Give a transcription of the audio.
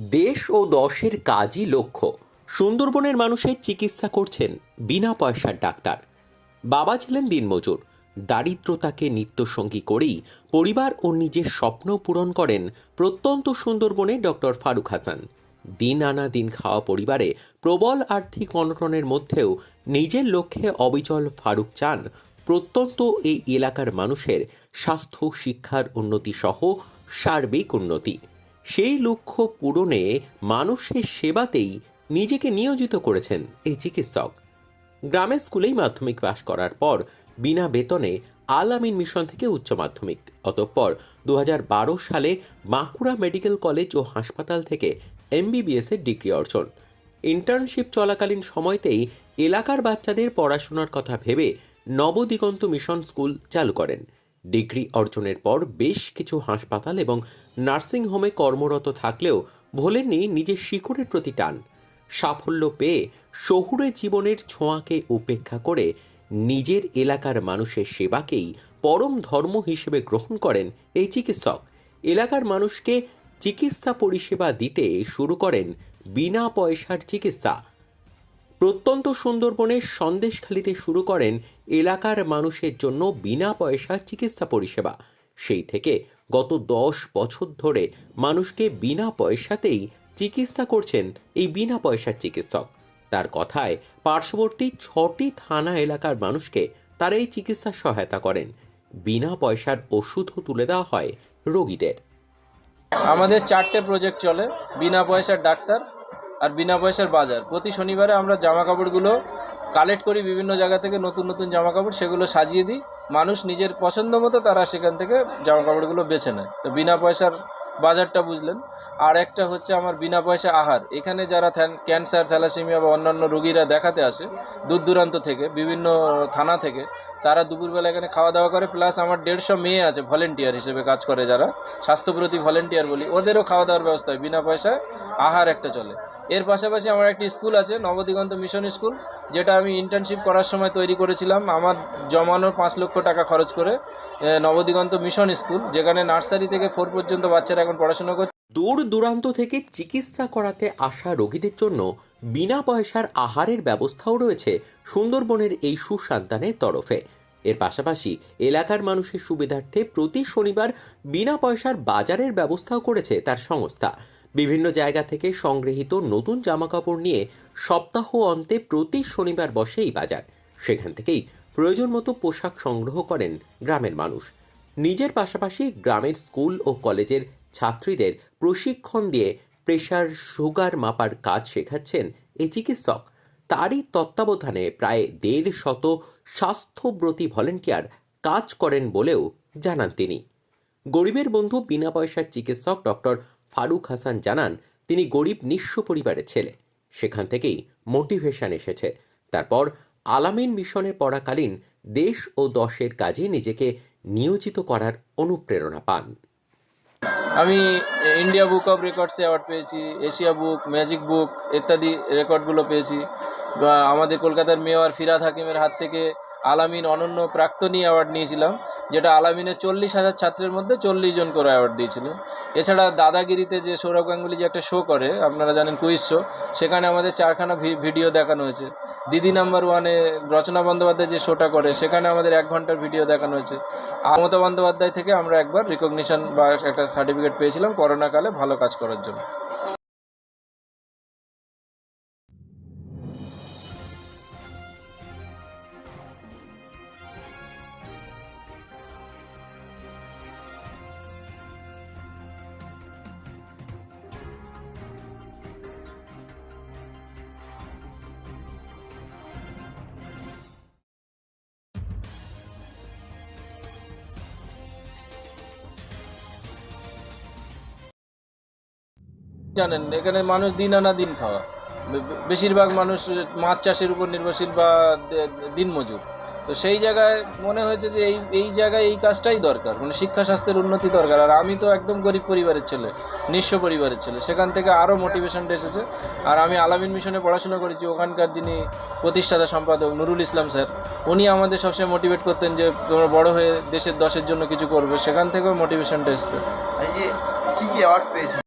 দেশ ও দশের কাজই লক্ষ্য। সুন্দরবনের মানুষের চিকিৎসা করছেন বিনা পয়সার ডাক্তার। বাবা ছিলেন দিনমজুর। দারিদ্রতাকে নিত্যসঙ্গী করেই পরিবার ও নিজের স্বপ্ন পূরণ করেন প্রত্যন্ত সুন্দরবনে ডক্টর ফারুক হাসান। দিন আনা দিন খাওয়া পরিবারে প্রবল আর্থিক অনটনের মধ্যেও নিজের লক্ষ্যে অবিচল ফারুক চান প্রত্যন্ত এই এলাকার মানুষের স্বাস্থ্য, শিক্ষার উন্নতি সহ সার্বিক উন্নতি। সেই লক্ষ্য পূরণে মানুষের সেবাতেই নিজেকে নিয়োজিত করেছেন এই চিকিৎসক। গ্রামের স্কুলেই মাধ্যমিক পাশ করার পর বিনা বেতনে আল আমিন মিশন থেকে উচ্চ মাধ্যমিক। অতঃপর দু হাজার বারো সালে বাঁকুড়া মেডিকেল কলেজ ও হাসপাতাল থেকে এমবিবিএস এর ডিগ্রি অর্জন। ইন্টার্নশিপ চলাকালীন সময়তেই এলাকার বাচ্চাদের পড়াশোনার কথা ভেবে নবদিগন্ত মিশন স্কুল চালু করেন। ডিগ্রি অর্জনের পর বেশ কিছু হাসপাতাল এবং নার্সিং হোমে কর্মরত থাকলেও ভোলেননি নিজের শিকড়ের প্রতি টান। সাফল্য পেয়ে শহুরে জীবনের ছোঁয়াকে উপেক্ষা করে নিজের এলাকার মানুষের সেবাকেই পরম ধর্ম হিসেবে গ্রহণ করেন এই চিকিৎসক। এলাকার মানুষকে চিকিৎসা পরিষেবা দিতে শুরু করেন বিনা পয়সার চিকিৎসা। প্রত্যন্ত সুন্দরবনের সন্দেশখালিতে শুরু করেন এলাকার মানুষের জন্য বিনা পয়সার চিকিৎসা পরিষেবা। সেই থেকে গত দশ বছর ধরে মানুষকে বিনা পয়সাতেই চিকিৎসা করছেন এই বিনা পয়সার চিকিৎসক। তার কথায়, পার্শ্ববর্তী ছটি থানা এলাকার মানুষকে তারা এই চিকিৎসা সহায়তা করেন। বিনা পয়সার ওষুধও তুলে দেওয়া হয় রোগীদের। আমাদের চারটে প্রজেক্ট চলে। বিনা পয়সার ডাক্তার আর বিনা পয়সার বাজার। প্রতি শনিবারে আমরা জামা কাপড়গুলো কালেক্ট করি বিভিন্ন জায়গা থেকে, নতুন নতুন জামা কাপড় সেগুলো সাজিয়ে দিই। মানুষ নিজের পছন্দ মতো তারা সেখান থেকে জামা কাপড়গুলো বেছে নেয়। তো বিনা পয়সার বাজারটা বুঝলেন। আর একটা হচ্ছে আমার বিনা পয়সা আহার। এখানে যারা ক্যান্সার, থ্যালাসেমিয়া বা অন্যান্য রোগীরা দেখাতে আসে দূর দূরান্ত থেকে, বিভিন্ন থানা থেকে, তারা দুপুরবেলা এখানে খাওয়া দাওয়া করে, প্লাস আমার দেড়শো মেয়ে আছে ভলেন্টিয়ার হিসেবে কাজ করে যারা, স্বাস্থ্যপ্রতি ভলেন্টিয়ার বলি, ওদেরও খাওয়া দাওয়ার ব্যবস্থা হয়, বিনা পয়সায় আহার একটা চলে। এর পাশাপাশি আমার একটি স্কুল আছে, নবদিগন্ত মিশন স্কুল, যেটা আমি ইন্টার্নশিপ করার সময় তৈরি করেছিলাম। আমার জমানো পাঁচ লক্ষ টাকা খরচ করে নবদিগন্ত মিশন স্কুল, যেখানে নার্সারি থেকে ফোর পর্যন্ত বাচ্চারা এখন পড়াশোনা করছে। দূর দূরান্ত থেকে চিকিৎসা করাতে আসা রোগীদের জন্য বিনা পয়সার আহারের ব্যবস্থাও রয়েছে সুন্দরবনের এই সুসন্তানের তরফে। এর পাশাপাশি এলাকার মানুষের সুবিধার্থে প্রতি শনিবার বিনা পয়সার বাজারের ব্যবস্থাও করেছে তার সংস্থা। বিভিন্ন জায়গা থেকে সংগৃহীত নতুন জামাকাপড় নিয়ে সপ্তাহ অন্তে প্রতি শনিবার বসে এই বাজার। সেখান থেকেই প্রয়োজন মতো পোশাক সংগ্রহ করেন গ্রামের মানুষ। নিজের পাশাপাশি গ্রামের স্কুল ও কলেজের ছাত্রীদের প্রশিক্ষণ দিয়ে প্রেশার সুগার মাপার কাজ শেখাচ্ছেন এই চিকিৎসক। তারই তত্ত্বাবধানে প্রায় দেড় শত স্বাস্থ্যব্রতী ভলেন্টিয়ার কাজ করেন বলেও জানান তিনি। গরিবের বন্ধু বিনা পয়সার চিকিৎসক ডক্টর ফারুক হাসান জানান, তিনি গরিব নিঃস্ব পরিবারের ছেলে। সেখান থেকেই মোটিভেশন এসেছে। তারপর আলামিন মিশনে পড়াকালীন দেশ ও দশের কাজে নিজেকে নিয়োজিত করার অনুপ্রেরণা পান। আমি ইন্ডিয়া বুক অফ রেকর্ডসে অ্যাওয়ার্ড পেয়েছি এশিয়া বুক ম্যাজিক বুক ইত্যাদি রেকর্ডগুলো পেয়েছি। বা আমাদের কলকাতার মেয়র ফিরাদ হাকিমের হাত থেকে আলামিন অনন্য প্রাক্তনী অ্যাওয়ার্ড নিয়েছিলাম। যেটা আলামিনের চল্লিশ হাজার ছাত্রের মধ্যে চল্লিশ জন করে অ্যাওয়ার্ড দিয়েছিল। এছাড়া দাদাগিরিতে যে সৌরভ গাঙ্গুলি যে একটা শো করে, আপনারা জানেন কুইজ শো সেখানে আমাদের চারখানা ভিডিও দেখানো হয়েছে। দিদি নাম্বার ওয়ানে রচনা বন্দ্যোপাধ্যায় যে শোটা করে, সেখানে আমাদের এক ঘণ্টার ভিডিও দেখানো হয়েছে। মমতা বন্দ্যোপাধ্যায় থেকে আমরা একবার রিকগনিশন বা একটা সার্টিফিকেট পেয়েছিলাম, করোনাকালে ভালো কাজ করার জন্য। জানেন, এখানে মানুষ দিন আনা দিন খাওয়া। বেশিরভাগ মানুষ মাছ চাষের উপর নির্ভরশীল বা দিনমজুর তো সেই জায়গায় মনে হয়েছে যে এই এই জায়গায় এই কাজটাই দরকার মানে শিক্ষা স্বাস্থ্যের উন্নতি দরকার। আর আমি তো একদম গরিব পরিবারের ছেলে, নিঃস্ব পরিবারের ছেলে। সেখান থেকে আরও মোটিভেশনটা এসেছে। আর আমি আলামিন মিশনে পড়াশোনা করেছি, ওখানকার যিনি প্রতিষ্ঠাতা সম্পাদক নুরুল ইসলাম স্যার, উনি আমাদের সবসময় মোটিভেট করতেন যে তোমরা বড় হয়ে দেশের দশের জন্য কিছু করবে। সেখান থেকেও মোটিভেশনটা এসছে।